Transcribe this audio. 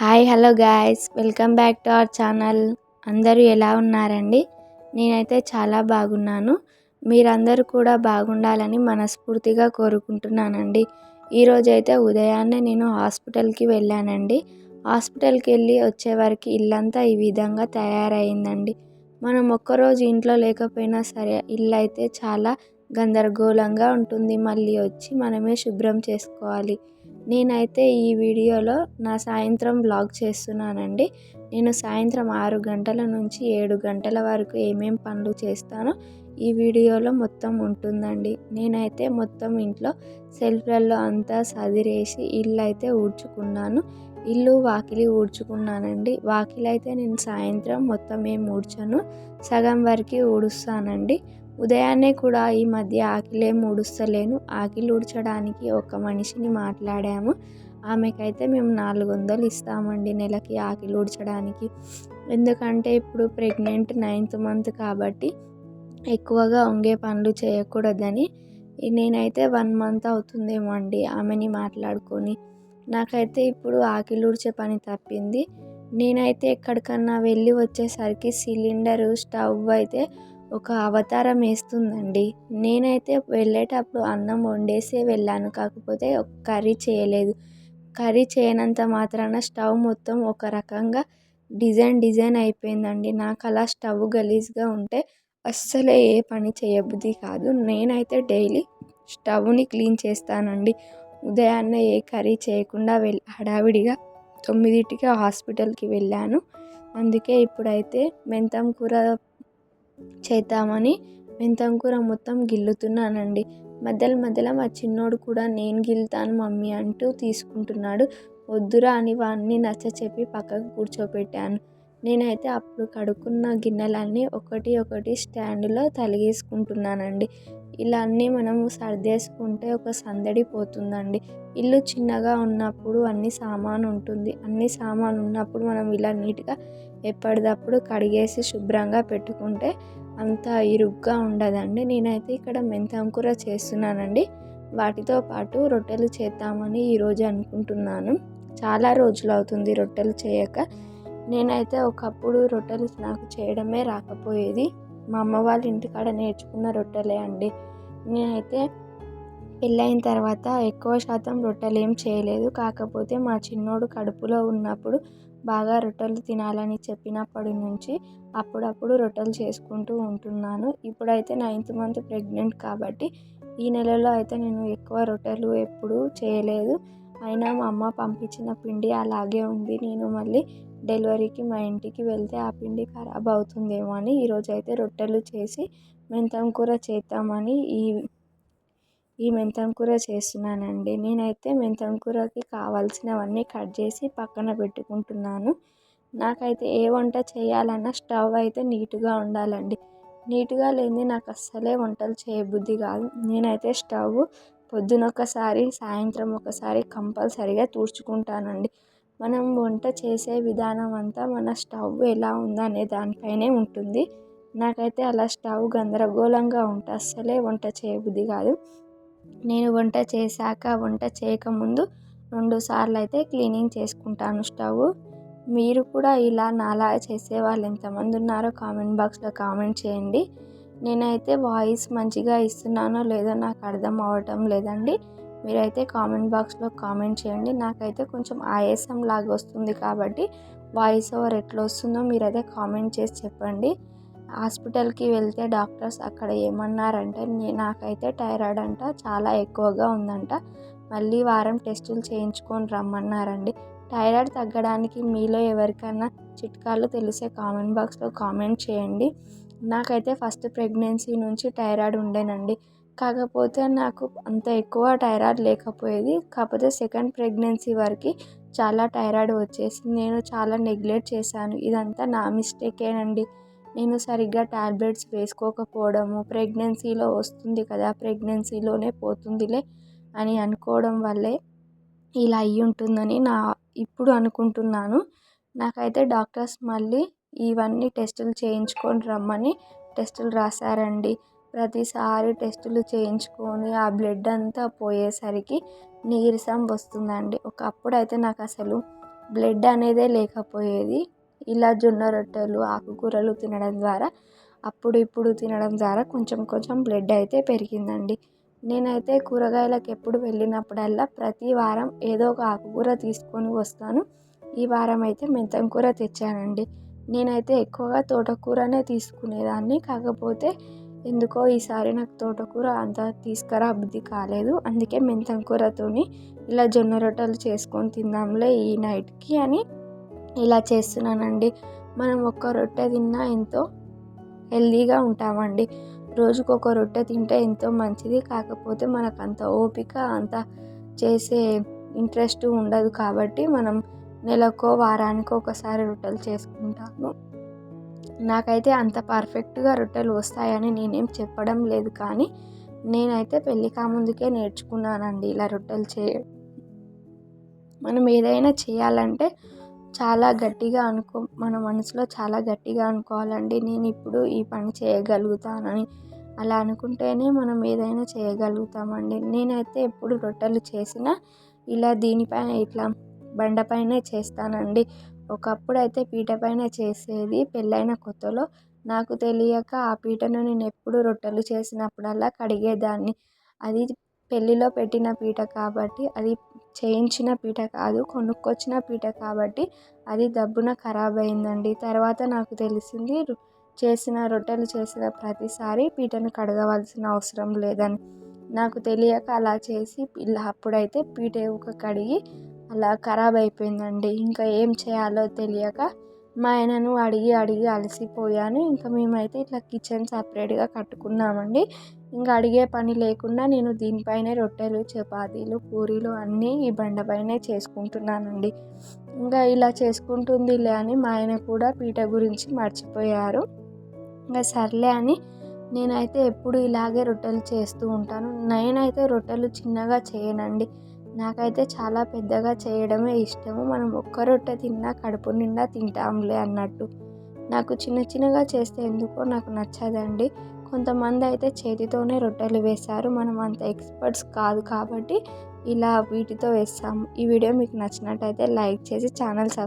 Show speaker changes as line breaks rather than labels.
Hi hello guys. Welcome back to our channel. అందరూ ఎలా ఉన్నారండి? నేనైతే చాలా బాగున్నాను. మీరందరూ కూడా బాగుండాలని మనస్ఫూర్తిగా కోరుకుంటున్నానండి. ఈరోజు అయితే ఉదయాన్నే నేను హాస్పిటల్కి వెళ్ళానండి. హాస్పిటల్కి వెళ్ళి వచ్చేవరకు ఇల్లంతా ఈ విధంగా తయారైందండి. మనం ఒక్కరోజు ఇంట్లో లేకపోయినా సరే ఇల్లు అయితే చాలా గందరగోళంగా ఉంటుంది. మళ్ళీ వచ్చి మనమే శుభ్రం చేసుకోవాలి. నేనైతే ఈ వీడియోలో నా సాయంత్రం బ్లాగ్ చేస్తున్నానండి. నేను సాయంత్రం ఆరు గంటల నుంచి ఏడు గంటల వరకు ఏమేం పనులు చేస్తానో ఈ వీడియోలో మొత్తం ఉంటుందండి. నేనైతే మొత్తం ఇంట్లో సెల్ఫ్లలో అంతా సదిరేసి ఇల్లు అయితే ఊడ్చుకున్నాను. ఇల్లు వాకిలి ఊడ్చుకున్నానండి. వాకిలి అయితే నేను సాయంత్రం మొత్తం ఏం ఊడ్చను. సగం వరకు ఊడుస్తానండి. ఉదయాన్నే కూడా ఈ మధ్య ఆకిలేం ఊడుస్తలేను ఆకిలి ఊడ్చడానికి ఒక మనిషిని మాట్లాడాము. ఆమెకైతే మేము నాలుగు వందలు ఇస్తామండి నెలకి ఆకిలి ఊడ్చడానికి. ఎందుకంటే ఇప్పుడు ప్రెగ్నెంట్ నైన్త్ మంత్ కాబట్టి ఎక్కువగా వంగే పనులు చేయకూడదని నేనైతే వన్ మంత్ అవుతుందేమో అండి ఆమెని మాట్లాడుకొని. నాకైతే ఇప్పుడు ఆకిలి ఊడ్చే పని తప్పింది. నేనైతే ఎక్కడికన్నా వెళ్ళి వచ్చేసరికి సిలిండరు స్టవ్ అయితే ఒక అవతారం వేస్తుందండి. నేనైతే వెళ్ళేటప్పుడు అన్నం వండేసే వెళ్ళాను. కాకపోతే కర్రీ చేయలేదు. కర్రీ చేయనంత మాత్రాన స్టవ్ మొత్తం ఒక రకంగా డిజైన్ డిజైన్ అయిపోయిందండి. నాకు అలా స్టవ్ గలీజ్గా ఉంటే అస్సలే ఏ పని చేయబుద్ధి కాదు. నేనైతే డైలీ స్టవ్ని క్లీన్ చేస్తానండి. ఉదయాన్నే ఏ కర్రీ చేయకుండా వెళ్ళి హడావిడిగా తొమ్మిదింటికి హాస్పిటల్కి వెళ్ళాను. అందుకే ఇప్పుడైతే మెంతం కూర చేద్దామని మెంతం కూర మొత్తం గిల్లుతున్నానండి. మధ్యలో మధ్యలో మా చిన్నోడు కూడా నేను గిల్లుతాను మమ్మీ అంటూ తీసుకుంటున్నాడు. వద్దురా అని వాడిని నచ్చ చెప్పి పక్కకు కూర్చోపెట్టాను. నేనైతే అప్పుడు కడుక్కున్న గిన్నెలన్నీ ఒకటి ఒకటి స్టాండ్లో తలిగేసుకుంటున్నానండి. ఇలా అన్నీ మనము సర్దేసుకుంటే ఒక సందడి పోతుందండి. ఇల్లు చిన్నగా ఉన్నప్పుడు అన్ని సామాను ఉంటుంది. అన్ని సామాను ఉన్నప్పుడు మనం ఇలా నీట్గా ఎప్పటికప్పుడు కడిగేసి శుభ్రంగా పెట్టుకుంటే అంత ఇరుగ్గా ఉండదండి. నేనైతే ఇక్కడ మెంతం కూర చేస్తున్నానండి. వాటితో పాటు రొట్టెలు చేద్దామని ఈరోజు అనుకుంటున్నాను. చాలా రోజులు అవుతుంది రొట్టెలు చేయక. నేనైతే ఒకప్పుడు రొట్టెలు నాకు చేయడమే రాకపోయేది. మా అమ్మ వాళ్ళ ఇంటికాడ నేర్చుకున్న రొట్టెలే అండి. నేనైతే పెళ్ళైన తర్వాత ఎక్కువ శాతం రొట్టెలు ఏం చేయలేదు. కాకపోతే మా చిన్నోడు కడుపులో ఉన్నప్పుడు బాగా రొట్టెలు తినాలని చెప్పినప్పటి నుంచి అప్పుడప్పుడు రొట్టెలు చేసుకుంటూ ఉంటున్నాను. ఇప్పుడైతే నైన్త్ మంత్ ప్రెగ్నెంట్ కాబట్టి ఈ నెలలో అయితే నేను ఎక్కువ రొట్టెలు ఎప్పుడూ చేయలేదు. అయినా మా అమ్మ పంపించిన పిండి అలాగే ఉంది. నేను మళ్ళీ డెలివరీకి మా ఇంటికి వెళ్తే ఆ పిండి ఖరాబ్ అవుతుందేమో అని ఈరోజు అయితే రొట్టెలు చేసి మెంతం కూర చేద్దామని ఈ ఈ మెంతం కూర చేస్తున్నానండి. నేనైతే మెంతం కూరకి కావాల్సినవన్నీ కట్ చేసి పక్కన పెట్టుకుంటున్నాను. నాకైతే ఏ వంట చేయాలన్నా స్టవ్ అయితే నీట్గా ఉండాలండి. నీట్గా లేనిది నాకు అస్సలే వంటలు చేయబుద్ధి కాదు. నేనైతే స్టవ్ పొద్దున ఒకసారి సాయంత్రం ఒకసారి కంపల్సరిగా తుడుచుకుంటానండి. మనం వంట చేసే విధానం అంతా మన స్టవ్ ఎలా ఉందనే దానిపైనే ఉంటుంది. నాకైతే అలా స్టవ్ గందరగోళంగా ఉంటే అస్సలే వంట చేయబుద్ధి కాదు. నేను వంట చేశాక వంట చేయకముందు రెండు సార్లు అయితే క్లీనింగ్ చేసుకుంటాను స్టవ్. మీరు కూడా ఇలా నాలా చేసే వాళ్ళు ఎంతమంది ఉన్నారో కామెంట్ బాక్స్లో కామెంట్ చేయండి. నేనైతే వాయిస్ మంచిగా ఇస్తున్నానో లేదో నాకు అర్థం అవ్వటం లేదండి. మీరైతే కామెంట్ బాక్స్లో కామెంట్ చేయండి. నాకైతే కొంచెం ఆయాసం లాగా వస్తుంది కాబట్టి వాయిస్ ఓవర్ ఎట్లా వస్తుందో మీరైతే కామెంట్ చేసి చెప్పండి. హాస్పిటల్కి వెళ్తే డాక్టర్స్ అక్కడ ఏమన్నారంటే నాకైతే థైరాయిడ్ అంట చాలా ఎక్కువగా ఉందంట మళ్ళీ వారం టెస్టులు చేయించుకొని రమ్మన్నారండి. థైరాయిడ్ తగ్గడానికి మీలో ఎవరికైనా చిట్కాలు తెలిసే కామెంట్ బాక్స్లో కామెంట్ చేయండి. నాకైతే ఫస్ట్ ప్రెగ్నెన్సీ నుంచి థైరాయిడ్ ఉండేనండి. కాకపోతే నాకు అంత ఎక్కువ థైరాయిడ్ లేకపోయేది. కాకపోతే సెకండ్ ప్రెగ్నెన్సీ వరకు చాలా థైరాయిడ్ వచ్చేసింది. నేను చాలా నెగ్లెక్ట్ చేశాను. ఇదంతా నా మిస్టేకేనండి నేను సరిగ్గా టాబ్లెట్స్ వేసుకోకపోవడము ప్రెగ్నెన్సీలో వస్తుంది కదా ప్రెగ్నెన్సీలోనే పోతుందిలే అని అనుకోవడం వల్లే ఇలా అయ్యి ఉంటుందని నా ఇప్పుడు అనుకుంటున్నాను. నాకైతే డాక్టర్స్ మళ్ళీ ఇవన్నీ టెస్టులు చేయించుకొని రమ్మని టెస్టులు రాశారండి. ప్రతిసారి టెస్టులు చేయించుకొని ఆ బ్లడ్ అంతా పోయేసరికి నీరసం వస్తుందండి. ఒకప్పుడు అయితే నాకు అసలు బ్లడ్ అనేదే లేకపోయేది. ఇలా జొన్న రొట్టెలు ఆకుకూరలు తినడం ద్వారా అప్పుడు ఇప్పుడు తినడం ద్వారా కొంచెం కొంచెం బ్లడ్ అయితే పెరిగిందండి. నేనైతే కూరగాయలకు ఎప్పుడు వెళ్ళినప్పుడల్లా ప్రతి వారం ఏదో ఒక ఆకుకూర తీసుకొని వస్తాను. ఈ వారం అయితే మెంతం కూర తెచ్చానండి. నేనైతే ఎక్కువగా తోటకూరనే తీసుకునేదాన్ని. కాకపోతే ఎందుకో ఈసారి నాకు తోటకూర అంత తీసుకురా బుద్ధి కాలేదు. అందుకే మెంతం కూరతోని ఇలా జొన్న రొట్టెలు చేసుకొని తిందాంలే ఈ నైట్కి అని ఇలా చేస్తున్నానండి. మనం ఒక్క రొట్టె తిన్నా ఎంతో హెల్దీగా ఉంటామండి. రోజుకు ఒక రొట్టె తింటే ఎంతో మంచిది. కాకపోతే మనకు అంత ఓపిక అంత చేసే ఇంట్రెస్ట్ ఉండదు కాబట్టి మనం నెలకో వారానికో ఒకసారి రొట్టెలు చేసుకుంటాము. నాకైతే అంత పర్ఫెక్ట్గా రొట్టెలు వస్తాయని నేనేం చెప్పడం లేదు కానీ నేనైతే పెళ్ళి కాముందుకే నేర్చుకున్నానండి ఇలా రొట్టెలు చే మనం ఏదైనా చేయాలంటే చాలా గట్టిగా అనుకో మన మనసులో చాలా గట్టిగా అనుకోవాలండి. నేను ఇప్పుడు ఈ పని చేయగలుగుతానని అలా అనుకుంటేనే మనం ఏదైనా చేయగలుగుతామండి. నేనైతే ఎప్పుడు రొట్టెలు చేసినా ఇలా దీనిపైన ఇట్లా బండపైనే చేస్తానండి. ఒకప్పుడు అయితే పీట పైన చేసేది పెళ్ళైన కొత్తలో. నాకు తెలియక ఆ పీటను నేను ఎప్పుడు రొట్టెలు చేసినప్పుడల్లా కడిగేదాన్ని. అది పెళ్ళిలో పెట్టిన పీట కాబట్టి అది చేయించిన పీట కాదు కొనుక్కొచ్చిన పీట కాబట్టి అది దబ్బున ఖరాబ్ అయిందండి తర్వాత నాకు తెలిసింది చేసిన రొట్టెలు చేసిన ప్రతిసారి పీటను కడగవలసిన అవసరం లేదని. నాకు తెలియక అలా చేసి ఇలా అప్పుడైతే పీట ఒక కడిగి అలా ఖరాబ్ అయిపోయిందండి ఇంకా ఏం చేయాలో తెలియక మా ఆయనను అడిగి అడిగి అలసిపోయాను. ఇంకా మేమైతే ఇట్లా కిచెన్ సపరేట్గా కట్టుకున్నామండి. ఇంకా అడిగే పని లేకుండా నేను దీనిపైనే రొట్టెలు చపాతీలు పూరీలు అన్నీ ఈ బండపైనే చేసుకుంటున్నానండి. ఇంకా ఇలా చేసుకుంటుందిలే అని మా ఆయన కూడా పీట గురించి మర్చిపోయారు. ఇంకా సర్లే అని నేనైతే ఎప్పుడు ఇలాగే రొట్టెలు చేస్తూ ఉంటాను. నేనైతే రొట్టెలు చిన్నగా చేయనండి. నాకైతే చాలా పెద్దగా చేయడమే ఇష్టము. మనం ఒక్క రొట్టె తిన్నా కడుపు నిండా తింటాంలే అన్నట్టు. నాకు చిన్న చిన్నగా చేస్తే ఎందుకో నాకు నచ్చదండి. కొంతమంది అయితే చేతితోనే రొట్టెలు వేస్తారు మనం అంత ఎక్స్పర్ట్స్ కాదు కాబట్టి ఇలా వీటితో వేస్తాము. ఈ వీడియో మీకు నచ్చినట్టయితే లైక్ చేసి ఛానల్ సబ్